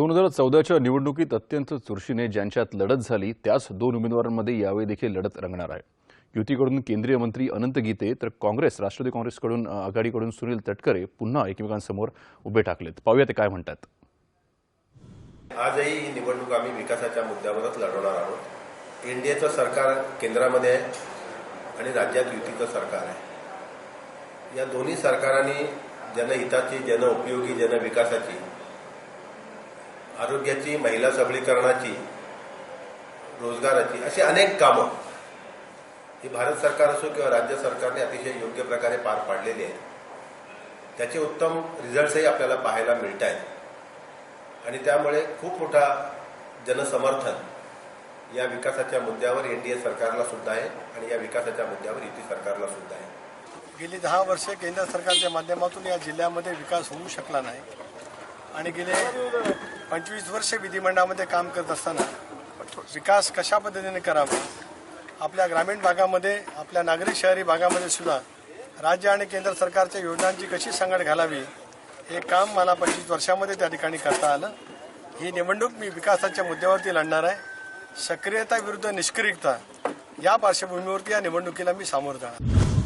दोन हजार चौदाच्या निवडणुकीत अत्यंत चुरशीने ज्यांच्यात लढत झाली त्याच दोन उमेदवारांमध्ये यावेळी देखील लढत रंगणार आहे. युतीकडून केंद्रीय मंत्री अनंत गीते तर काँग्रेस राष्ट्रवादी काँग्रेसकडून आघाडीकडून सुनील तटकरे पुन्हा एकमेकांसमोर उभे टाकलेत. पाहूया ते काय म्हणतात. आजही ही निवडणूक आम्ही विकासाच्या मुद्द्यावरच लढवणार आहोत. एनडीएचं सरकार केंद्रामध्ये आहे आणि राज्यात युतीचं सरकार आहे. या दोन्ही सरकारांनी जनहिताची जनउपयोगी जनविकासाची आरोग्याची महिला सबलीकरणाची रोजगाराची अशी अनेक कामं ही भारत सरकार असो किंवा राज्य सरकारने अतिशय योग्य प्रकारे पार पाडलेली आहेत. त्याचे उत्तम रिझल्ट्सही आपल्याला पाहायला मिळत आहेत. आणि त्यामुळे खूप मोठा जनसमर्थन या विकासाच्या मुद्द्यावर एनडीए सरकारला सुद्धा आहे आणि या विकासाच्या मुद्द्यावर युती सरकारला सुद्धा आहे. गेली दहा वर्षे केंद्र सरकारच्या माध्यमातून या जिल्ह्यामध्ये विकास होऊ शकला नाही. आणि गेले पंचवीस वर्षे विधिमंडळामध्ये काम करत असताना विकास कशा पद्धतीने करावा? आपल्या ग्रामीण भागामध्ये आपल्या नागरी शहरी भागामध्ये सुद्धा राज्य आणि केंद्र सरकारच्या योजनांची कशी सांगड घालावी हे काम मला पंचवीस वर्षामध्ये त्या ठिकाणी करता आलं. ही निवडणूक मी विकासाच्या मुद्द्यावरती लढणार आहे. सक्रियता विरुद्ध निष्क्रियता या पार्श्वभूमीवरती या निवडणुकीला मी सामोरं जाणार.